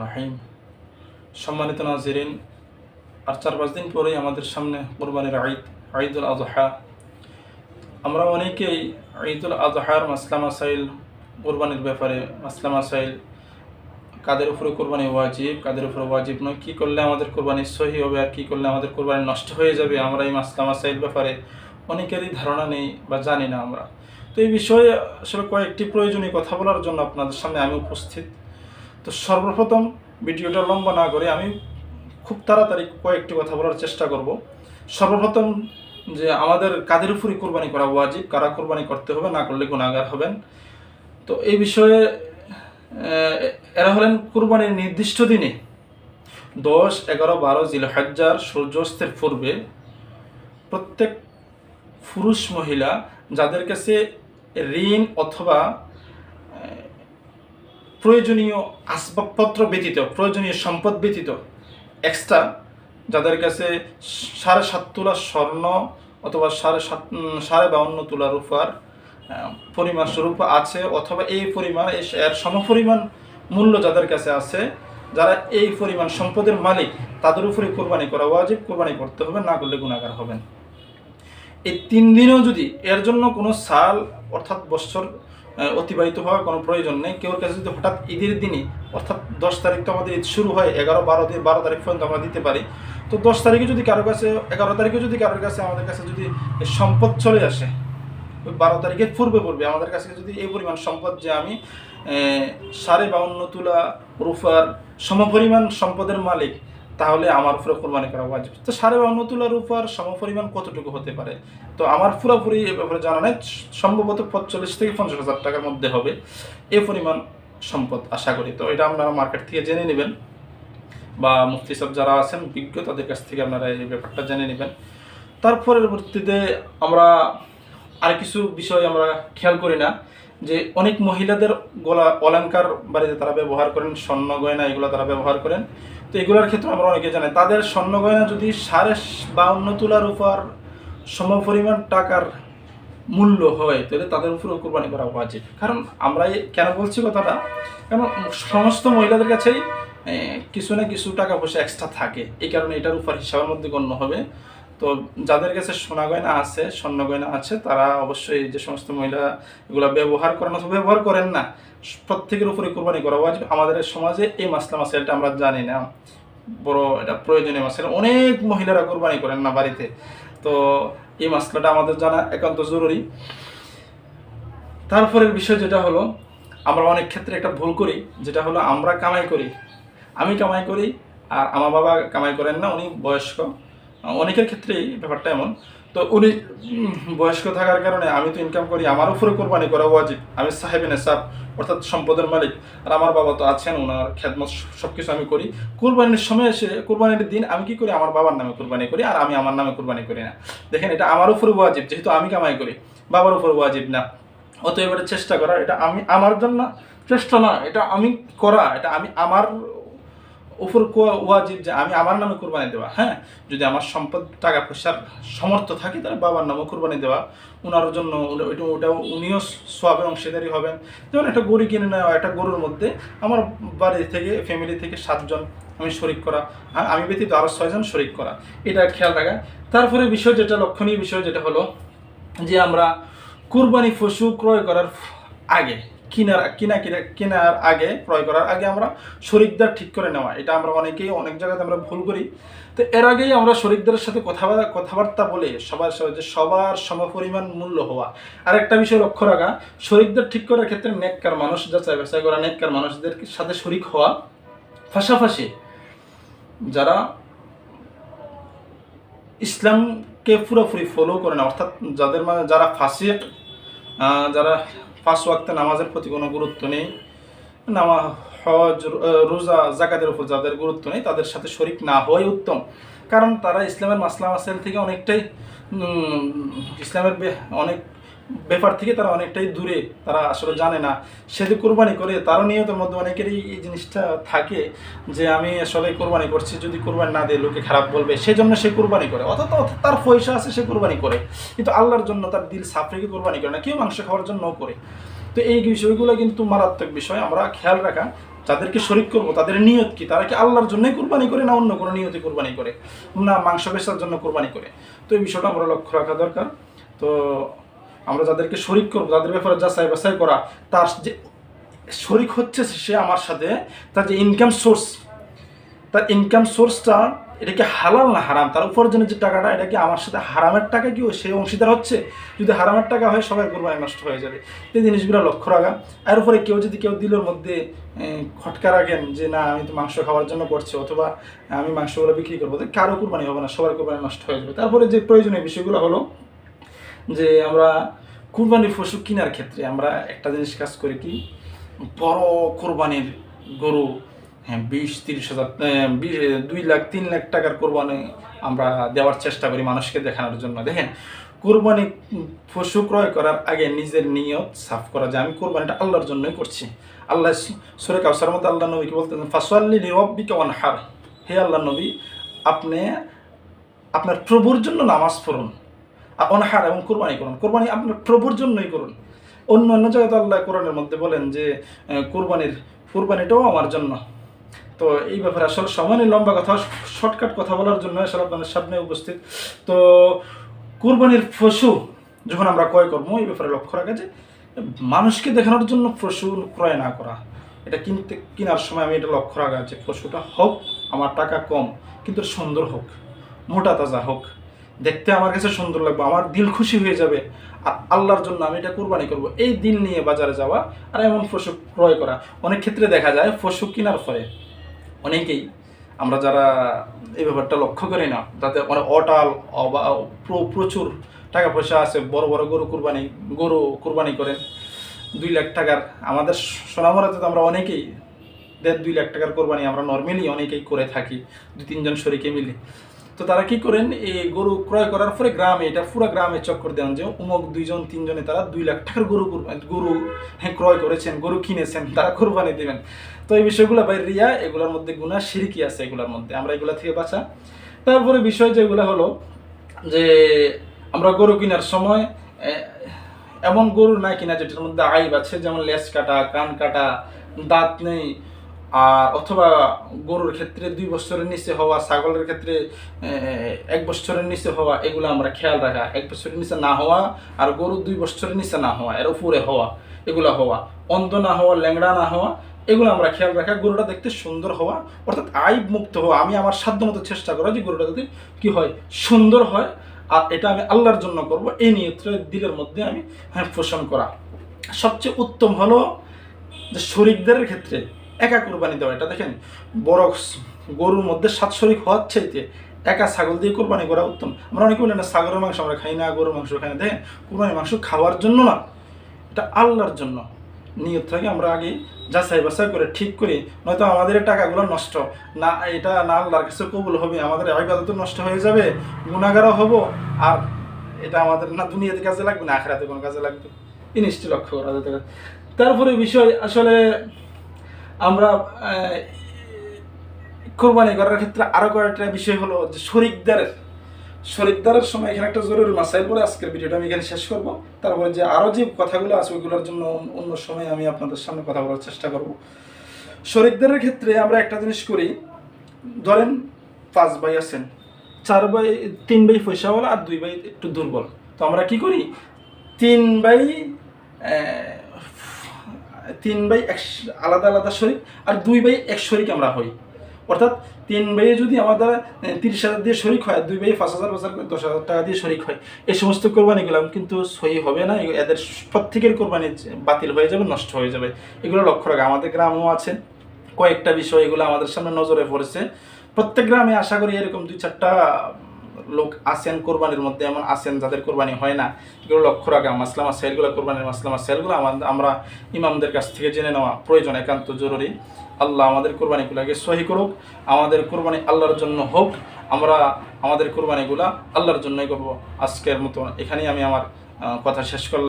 রহিম। সম্মানিত নাজিরিন, আর চার পাঁচ দিন পরেই আমাদের সামনে কোরবানির ঈদ, ঈদুল আজহা। আমরা অনেকেই ঈদুল আজহার মাসলা মাসাইল, কোরবানির ব্যাপারে মাসলা মাসাইল, কাদের উপরে কোরবানি ওয়াজিব, কাদের উপরে ওয়াজিব নয়, কী করলে আমাদের কোরবানি সহি হবে আর কী করলে আমাদের কোরবানি নষ্ট হয়ে যাবে, আমরা এই মাসলা মাসাইল ব্যাপারে অনেকেরই ধারণা নেই বা জানি না আমরা। তো এই বিষয়ে আসলে কয়েকটি প্রয়োজনীয় কথা বলার জন্য আপনাদের সামনে আমি উপস্থিত। তো সর্বপ্রথম ভিডিওটা লম্বা না করে আমি খুব তাড়াতাড়ি কয়েকটি কথা বলার চেষ্টা করব। সর্বপ্রথম যে আমাদের কাদের উপরই কোরবানি করা ওয়াজিব, কারা কোরবানি করতে হবে, না করলে গুণাগার হবেন। তো এই বিষয়ে এরা হলেন কোরবানির নির্দিষ্ট দিনে দশ, এগারো, বারো জিল হাজ্জার সূর্যাস্তের পূর্বে প্রত্যেক পুরুষ মহিলা যাদের কাছে ঋণ অথবা প্রয়োজনীয় আসবাবপত্র ব্যতীত, প্রয়োজনীয় সম্পদ ব্যতীত এক্সট্রা যাদের কাছে সাড়ে সাত তোলা স্বর্ণ অথবা সাড়ে সাত সাড়ে বাউন্ন তোলা রূপার পরিমাণ স্বরূপ আছে অথবা এই পরিমাণ এর সমপরিমাণ মূল্য যাদের কাছে আছে, যারা এই পরিমাণ সম্পদের মালিক, তাদের উপরে কোরবানি করা ওয়াজিব, কোরবানি করতে হবে, না করলে গুণাগার হবেন। এই তিন দিনেও যদি এর জন্য কোনো সাল, অর্থাৎ বছর অতিবাহিত হওয়ার কোনো প্রয়োজন নেই। কেউর কাছে যদি হঠাৎ ঈদের দিনই অর্থাৎ দশ তারিখ তো আমাদের ঈদ শুরু হয়, এগারো, বারো দিন বারো তারিখ পর্যন্ত আমরা দিতে পারি, তো দশ তারিখে যদি কারোর কাছে, এগারো তারিখে যদি কারোর কাছে আমাদের কাছে যদি সম্পদ চলে আসে, ওই বারো তারিখের পূর্বে পূর্বে আমাদের কাছে যদি এই পরিমাণ সম্পদ যে আমি সাড়ে বাউন্ন তুলা, রুফার সমপরিমাণ সম্পদের মালিক তাহলে আমার উপরে কোরবানি করা ওয়াজিব। তো সাড়ে বাউন্ন তুলার উপর সমপরিমাণ কতটুকু হতে পারে? তো আমার পুরোপুরি এ ব্যাপারে জানা নেই, সম্ভবত পঁয়তাল্লিশ থেকে পঞ্চাশ হাজার টাকার মধ্যে হবে এ পরিমাণ সম্পদ, আশা করি। তো এটা আপনারা মার্কেট থেকে জেনে নেবেন বা মুফতি সব যারা আছেন, বিজ্ঞ, তাদের কাছ থেকে আপনারা এই ব্যাপারটা জেনে নেবেন। তার পরবর্তীতে আমরা আর কিছু বিষয় আমরা খেয়াল করি না, যে অনেক মহিলাদের গলা অলঙ্কার বাড়িতে তারা ব্যবহার করেন, স্বর্ণ গয়না এগুলো তারা ব্যবহার করেন। তো এগুলোর ক্ষেত্রে আমরা অনেকে জানি, তাদের স্বর্ণ গয়না যদি সাড়ে বাউন্ন তোলার উপর সমপরিমাণ টাকার মূল্য হয়, তাহলে তাদের উপরে কোরবানি করা উচিত কারণ আমরা কেন বলছি কথাটা? কারণ সমস্ত মহিলাদের কাছেই কিছু না কিছু টাকা পয়সা এক্সট্রা থাকে। এই কারণে এটার উপর হিসাবের মধ্যে গণ্য হবে। তো যাদের কাছে সোনা গয়না আছে, স্বর্ণ গয়না আছে, তারা অবশ্যই যে সমস্ত মহিলা এগুলো ব্যবহার করেন অথবা ব্যবহার করেন না, প্রত্যেকের উপরে কোরবানি করা উচিত আমাদের সমাজে এই মাসলা মাসাইলটা আমরা জানি না। বড় এটা প্রয়োজনীয় মাসেল। অনেক মহিলারা কোরবানি করেন না বাড়িতে। তো এই মাসলাটা আমাদের জানা একান্ত জরুরি। তারপরের বিষয় যেটা হলো, আমরা অনেক ক্ষেত্রে একটা ভুল করি, যেটা হলো আমরা কামাই করি। আমি কামাই করি আর আমার বাবা কামাই করেন না, উনি বয়স্ক। অনেকের ক্ষেত্রেই ব্যাপারটা এমন। তো উনি বয়স্ক থাকার কারণে আমি তো ইনকাম করি, আমার উপরে কোরবানি করা উচিত আমি সাহেবিনে সাহ অর্থাৎ সম্পদের মালিক। আর আমার বাবা তো আছেন ওনার খেদমত সব কিছু আমি করি। কোরবানির সময় এসে, কোরবানির দিন আমি কি করি? আমার বাবার নামে কোরবানি করি, আর আমি আমার নামে কোরবানি করি না। দেখেন, এটা আমার উপরে ওয়াজিব, যেহেতু আমি কামাই করি। বাবার উপর ওয়াজিব না। অতএব এটা চেষ্টা করা, এটা আমি, আমার জন্য চেষ্টা না, এটা আমি করা, এটা আমি আমার উপর কোয়া- ওয়াজিব যে আমি আমার নামে কোরবানি দেওয়া হ্যাঁ? যদি আমার সম্পদ, টাকা পয়সার সমর্থ থাকে, তাহলে বাবার নামে কোরবানি দেওয়া। ওনার জন্য ওটা উনিও সোয়াবের অংশীদারি হবেন। যেমন একটা গরু কিনে নেওয়া, একটা গরুর মধ্যে আমার বাড়ি থেকে ফ্যামিলি থেকে সাতজন আমি শরিক করা। আর আমি ব্যতীত আরও ছয়জন শরিক করা। এটা খেয়াল রাখা। তারপরে বিষয় যেটা, লক্ষণীয় বিষয় যেটা হলো যে আমরা কুরবানি পশু ক্রয় করার আগে কিনার, কিনা কিনা, কেনার আগে, ক্রয় করার আগে আমরা শরিকদার ঠিক করে নেওয়া। এটা আমরা অনেকেই অনেক জায়গাতে আমরা ভুল করি। তো এর আগেই আমরা শরিকদারের সাথে কথাবার্তা কথাবার্তা বলে সবার যে সবার সমপরিমাণ মূল্য হওয়া। আর একটা বিষয় লক্ষ্য রাখা, শরিকদার ঠিক করার ক্ষেত্রে নেককার মানুষ, যাচাই বাছাই করা নেককার মানুষদের সাথে শরিক হওয়া পাশাপাশি যারা ইসলামকে পুরোপুরি ফলো করে না, অর্থাৎ যাদের মানে যারা ফাঁসিক যারা পাঁচ ওয়াক্তে নামাজের প্রতি কোনো গুরুত্ব নেই। নামা, হজ রোজা, জাকাতের উপর যাদের গুরুত্ব নেই, তাদের সাথে শরিক না হওয়াই উত্তম। কারণ তারা ইসলামের মাসলাম আসেল থেকে অনেকটাই ইসলামের অনেক ব্যাপার থেকে তারা অনেকটাই দূরে, তারা আসলে জানে না। সে যে কোরবানি করে, তারও নিয়তের মধ্যে অনেকেরই এই জিনিসটা থাকে যে, আমি আসলে কোরবানি করছি, যদি কোরবানি না দিয়ে, লোকে খারাপ বলবে। সেজন্য সে কোরবানি করে। অথচ তার পয়সা আছে, সে কোরবানি করে। কিন্তু আল্লাহর জন্য তার দিল সাফ রেখে কোরবানি করে না, কেউ মাংস খাওয়ার জন্য করে। তো এই বিষয়গুলো কিন্তু মারাত্মক বিষয়। আমরা খেয়াল রাখা, যাদেরকে শরিক করব, তাদের নিয়ত কি? তারা কি আল্লাহর জন্যই কোরবানি করে, না অন্য কোনো নিয়তে কোরবানি করে? না মাংস বেচার জন্য কোরবানি করে? তো এই বিষয়টা আমরা লক্ষ্য রাখা দরকার। তো আমরা যাদেরকে শরিক করব তাদের ব্যাপারে যা যাচাই বাছাই করা, তার যে শরিক হচ্ছে সে আমার সাথে, তার যে ইনকাম সোর্স তার ইনকাম সোর্সটা এটা কি হালাল না হারাম, তার উপর উপার্জনের যে টাকাটা এটা কি আমার সাথে হারামের টাকা কি সে অংশীদার হচ্ছে? যদি হারামের টাকা হয়, সবাই কোরবানি নষ্ট হয়ে যাবে। এই জিনিসগুলো লক্ষ্য রাখা। এর উপরে কেউ যদি কেউ দিলের মধ্যে খটকা রাখেন যে, না, আমি তো মাংস খাওয়ার জন্য করছি, অথবা আমি মাংসগুলো বিক্রি করব। কারও কোরবানি হবে না, সবার কোরবানি নষ্ট হয়ে যাবে। তারপরে যে প্রয়োজনীয় বিষয়গুলো হলো যে আমরা কুরবানির পশু কেনার ক্ষেত্রে আমরা একটা জিনিস কাজ করি কি? বড় কোরবানির গরু হ্যাঁ বিশ, তিরিশ হাজার বিশ- দুই লাখ, তিন লাখ টাকার কোরবানি আমরা দেওয়ার চেষ্টা করি মানুষকে দেখানোর জন্য। দেখেন, কোরবানি পশু ক্রয় করার আগে নিজের নিয়ত সাফ করা যায়। আমি কোরবানিটা আল্লাহর জন্যই করছি। আল্লাহ সুরে কাউসার মতো আল্লাহ নবীকে বলতেন ফাসওয়াল্লি রব্বিকা ওয়ানহার। হে আল্লাহ নবী, আপনি আপনার প্রভুর জন্য নামাজ পড়ুন। অনাহার এবং কোরবানি করুন। কোরবানি আপনার প্রভুর জন্যই করুন। অন্য অন্য জায়গায় আল্লাহ কোরআনের মধ্যে বলেন যে কোরবানির, কোরবানিটাও আমার জন্য। তো এই ব্যাপারে আসলে সময় লম্বা কথা, শর্টকাট কথা বলার জন্য আসলে আপনাদের সামনে উপস্থিত। তো কোরবানির পশু যখন আমরা ক্রয় করব, এই ব্যাপারে লক্ষ্য রাখা যে, মানুষকে দেখানোর জন্য পশু ক্রয় না করা। এটা কিনতে, কেনার সময় আমি এটা লক্ষ্য রাখা যে, পশুটা হোক, আমার টাকা কম, কিন্তু সুন্দর হোক, মোটা তাজা হোক দেখতে আমার কাছে সুন্দর লাগবে, আমার দিল খুশি হয়ে যাবে। আর আল্লাহর জন্য আমি এটা কোরবানি করব। এই দিল নিয়ে বাজারে যাওয়া আর এমন পশু ক্রয় করা। অনেক ক্ষেত্রে দেখা যায় পশু কেনার ফলে অনেকেই, আমরা যারা এই ব্যাপারটা লক্ষ্য করি না, তাতে অনেক অটাল প্রচুর টাকা পয়সা আছে, বড় বড় গরু কুরবানি গরু কুরবানি করেন। দুই লাখ টাকার, আমাদের সোনামরাতে তো আমরা অনেকেই দেড়, দুই লাখ টাকার কোরবানি আমরা নর্মালি অনেকেই করে থাকি দু তিনজন শরীকে মিলে। তো তারা কি করেন, এই গরু ক্রয় করার পরে গ্রামে, এটা পুরো গ্রামে চক্কর দেন যে উমক দুইজন, তিনজনে তারা দুই লাখ টাকার গরু গরু হ্যাঁ ক্রয় করেছেন, গরু কিনেছেন, তারা কোরবানি দেবেন। তো এই বিষয়গুলো ভাই রিয়া, এগুলোর মধ্যে গুণা সিরিকি আছে এগুলোর মধ্যে। আমরা এগুলা থেকে বাঁচা। তারপরে বিষয় যেগুলো হলো যে আমরা গরু কেনার সময় এমন গরু না কিনা যেটার মধ্যে আইব আছে, যেমন লেজ কাটা, কান কাটা, দাঁত নেই আর অথবা গরুর ক্ষেত্রে দুই বছরের নিচে হওয়া, ছাগলের ক্ষেত্রে এক বছরের নিচে হওয়া, এগুলো আমরা খেয়াল রাখা। এক বছরের নিচে না হওয়া আর গরু দুই বছরের নিচে না হওয়া, এর উপরে হওয়া, এগুলো হওয়া। অন্ধ না হওয়া, ল্যাংড়া না হওয়া, এগুলো আমরা খেয়াল রাখা। গরুটা দেখতে সুন্দর হওয়া, অর্থাৎ আইব মুক্ত হওয়া। আমি আমার সাধ্য মতো চেষ্টা করা যে গরুটা যদি কি হয়, সুন্দর হয়, আর এটা আমি আল্লাহর জন্য করব, এই নিয়ত্রে দিলের মধ্যে আমি হ্যাঁ পোষণ করা। সবচেয়ে উত্তম হলো যে শরিকদের ক্ষেত্রে একা কোরবানি দেওয়া এটা দেখেন বড় গরুর মধ্যে সাত শরিক হওয়ার চাইতে একা ছাগল দিয়ে কোরবানি করা উত্তম। আমরা অনেকে বলি না, ছাগলের মাংস আমরা খাই না, গরুর মাংস খাই না। দেখেন কোরবানি মাংস খাওয়ার জন্য না, এটা আল্লাহর জন্য। নিয়তটাকে আমরা আগে যাচাই বাছাই করে ঠিক করি, নয়তো আমাদের টাকাগুলো নষ্ট। না, এটা না আল্লাহর কাছে কবুল হবে, আমাদের আইবাদত নষ্ট হয়ে যাবে গুণাগারও হব, আর এটা আমাদের না দুনিয়াতে কাজে লাগবে, না আখেরাতে কোনো কাজে লাগবে। জিনিসটি লক্ষ্য করা যেতে তারপরে বিষয় আসলে আমরা কোরবানি করার ক্ষেত্রে আরও কয়েকটা বিষয় হলো যে শরিকদারের শরিকদারের সময় এখানে একটা জরুরি মাসাইল পরে আজকের ভিডিওটা আমি এখানে শেষ করব। তারপরে যে আরও যে কথাগুলো আছে, ওইগুলোর জন্য অন্য- সময় আমি আপনাদের সামনে কথা বলার চেষ্টা করব। শরিকদারের ক্ষেত্রে আমরা একটা জিনিস করি, ধরেন পাঁচ ভাই আছেন, চার ভাই, তিন ভাই পয়সাওয়ালা আর দুই ভাই একটু দুর্বল। তো আমরা কি করি? তিন ভাই তিন ভাই এক আলাদা আলাদা শরিক আর দুই ভাই এক শরিক আমরা হই। অর্থাৎ তিন ভাইয়ে যদি আমাদের তিরিশ হাজার দিয়ে শরিক হয় দুই ভাই পাঁচ হাজার বছর দশ হাজার টাকা দিয়ে শরিক হয়, এই সমস্ত কোরবানিগুলো কিন্তু সহি হবে না এদের প্রত্যেকের কোরবানি বাতিল হয়ে যাবে, নষ্ট হয়ে যাবে। এগুলো লক্ষ্য রাখা। আমাদের গ্রামও আছে, কয়েকটা বিষয় এগুলো আমাদের সামনে নজরে পড়েছে। প্রত্যেক গ্রামে আশা করি এরকম দুই চারটা লোক আসেন কোরবানির মধ্যে, এমন আসেন যাদের কোরবানি হয় না। এগুলো লক্ষ্য রাখা মাসলামা সেলগুলো, কোরবানির মাসলাম সেলগুলো আমরা ইমামদের কাছ থেকে জেনে নেওয়া প্রয়োজন একান্ত জরুরি। আল্লাহ আমাদের কোরবানিগুলোকে সহি করুক, আমাদের কোরবানি আল্লাহর জন্য হোক, আমরা আমাদের কোরবানিগুলো আল্লাহর জন্যই করব। আজকের মতো এখানেই আমি আমার কথা শেষ করলাম।